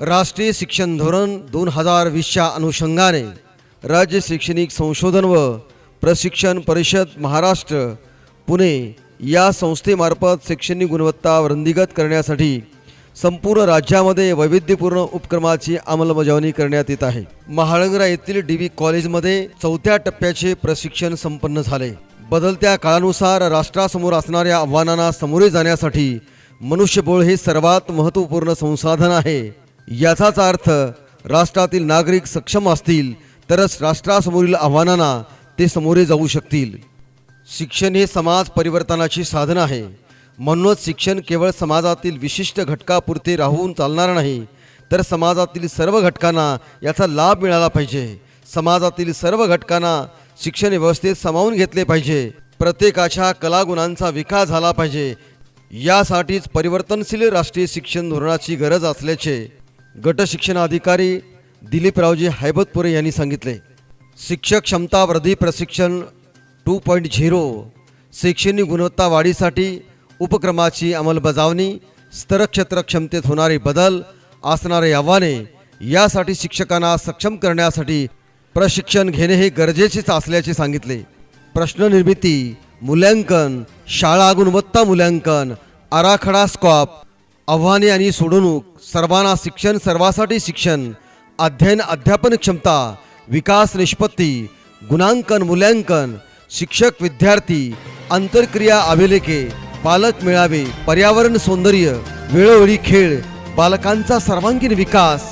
राष्ट्रीय शिक्षण धोरण दोन हजार वीसच्या अनुषंगाने राज्य शैक्षणिक संशोधन व प्रशिक्षण परिषद महाराष्ट्र पुणे या संस्थेमार्फत शैक्षणिक गुणवत्ता वृद्धिगत करण्यासाठी संपूर्ण राज्यामध्ये वैविध्यपूर्ण उपक्रमाची अंमलबजावणी करण्यात येत आहे. महाळंगरा येथील डी व्ही कॉलेजमध्ये चौथ्या टप्प्याचे प्रशिक्षण संपन्न झाले. बदलत्या काळानुसार राष्ट्रासमोर असणाऱ्या आव्हानांना सामोरे जाण्यासाठी मनुष्यबळ हे सर्वात महत्त्वपूर्ण संसाधन आहे. याचाच अर्थ राष्ट्रातील नागरिक सक्षम असतील तरच राष्ट्रासमोरील आव्हानांना ते समोरे जाऊ शकतील. शिक्षण हे समाज परिवर्तनाची साधन आहे. म्हणूनच शिक्षण केवळ समाजातील विशिष्ट घटकापुरते राहून चालणार नाही तर समाजातील सर्व घटकांना याचा लाभ मिळाला पाहिजे. समाजातील सर्व घटकांना शिक्षण व्यवस्थेत सामावून घेतले पाहिजे. प्रत्येकाच्या कलागुणांचा विकास झाला पाहिजे. यासाठीच परिवर्तनशील राष्ट्रीय शिक्षण धोरणाची गरज असल्याचे गट शिक्षणाधिकारी दिलीपरावजी हैबतपुरे यांनी सांगितले. शिक्षक क्षमता वृद्धी प्रशिक्षण टू पॉईंट झिरो शैक्षणिक गुणवत्ता वाढीसाठी उपक्रमाची अंमलबजावणी स्तरक्षेत्र क्षमतेत होणारे बदल असणारे आव्हाने यासाठी शिक्षकांना सक्षम करण्यासाठी प्रशिक्षण घेणे हे गरजेचेच असल्याचे सांगितले. प्रश्न निर्मिती मूल्यांकन शाळा गुणवत्ता मूल्यांकन आराखडा स्कॉप आव्हाने आणि सोडवणूक सर्वांना शिक्षण सर्वासाठी शिक्षण अध्ययन अध्यापन क्षमता विकास निष्पत्ती गुणांकन मूल्यांकन शिक्षक विद्यार्थी आंतरक्रिया अभिलेखे पालक मेळावे पर्यावरण सौंदर्य वेळोवेळी खेळ बालकांचा सर्वांगीण विकास.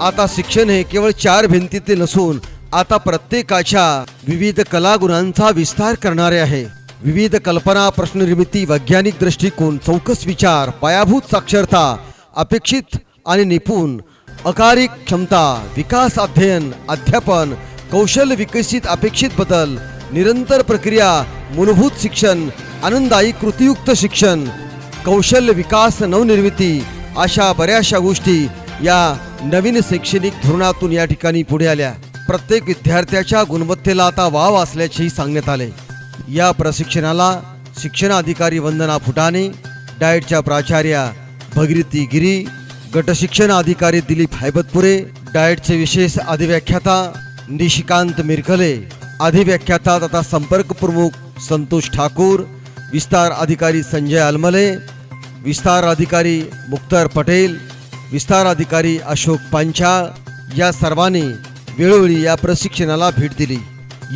आता शिक्षण हे केवळ चार भिंतीतील नसून आता प्रत्येकाच्या विविध कलागुणांचा विस्तार करणारे आहे. विविध कल्पना प्रश्ननिर्मिती वैज्ञानिक दृष्टिकोन चौकस विचार पायाभूत साक्षरता अपेक्षित आणि निपुण अकारिक क्षमता विकास अध्ययन अध्यापन कौशल्य विकसित अपेक्षित बदल निरंतर प्रक्रिया मूलभूत शिक्षण आनंददायी कृतीयुक्त शिक्षण कौशल्य विकास नवनिर्मिती अशा बऱ्याचशा गोष्टी या नवीन शैक्षणिक धोरणातून या ठिकाणी पुढे आल्या. प्रत्येक विद्यार्थ्याच्या गुणवत्तेला आता वाव असल्याचेही सांगण्यात आले. या प्रशिक्षणाला शिक्षण अधिकारी वंदना फुटाणे डाएटच्या प्राचार्या भगीरथी गिरी गटशिक्षण अधिकारी दिलीप हैबतपुरे डाएटचे विशेष अधिव्याख्याता निशिकांत मिरखले. अधिव्याख्याता तथा संपर्क प्रमुख संतोष ठाकूर विस्तार अधिकारी संजय अलमले विस्तार अधिकारी मुक्तार पटेल विस्तार अधिकारी अशोक पांचाळ या सर्वांनी वेळोवेळी या प्रशिक्षणाला भेट दिली.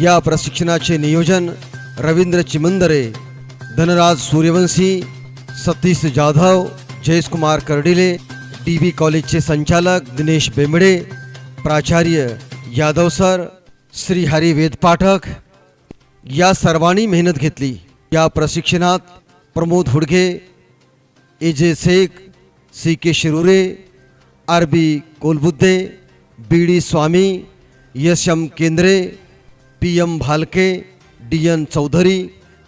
या प्रशिक्षणाचे नियोजन रवींद्र चिमंदरे, धनराज सूर्यवंशी, सतीश जाधव, जयेश कुमार कर्डिले डी बी कॉलेजचे संचालक दिनेश बेंबडे, प्राचार्य यादव सर, श्री हरी वेदपाठक या सर्वांनी मेहनत घेतली. या प्रशिक्षणात Pramod Hudge A J Shaikh, C K Shirure, R B Kolbudde, B D Swami Yash M Kendre, P M Bhalke D N Chaudhari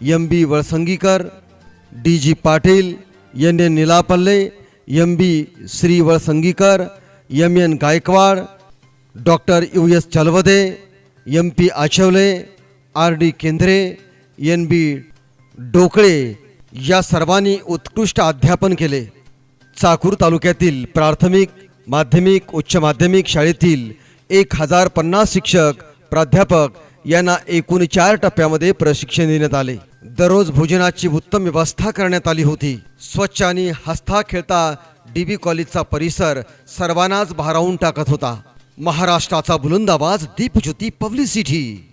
M B Valsangikar D G Patil N N Nilapalle M B Shri Valsangikar M N Gaikwad doctor U S Chalwade M P Achwale R D Kendre N B Dokle या सर्वांनी उत्कृष्ट अध्यापन केले. चाकूर तालुक्यातील प्राथमिक माध्यमिक उच्च माध्यमिक शाळेतील एक हजार पन्नास शिक्षक प्राध्यापक यांना एकूण चार टप्प्यामध्ये प्रशिक्षण देण्यात आले. दररोज भोजनाची उत्तम व्यवस्था करण्यात आली होती. स्वच्छ आणि हसता खेळता डी बी कॉलेजचा परिसर सर्वांनाच भारावून टाकत होता. महाराष्ट्राचा बुलंदाबाज दीपज्योती पब्लिसिटी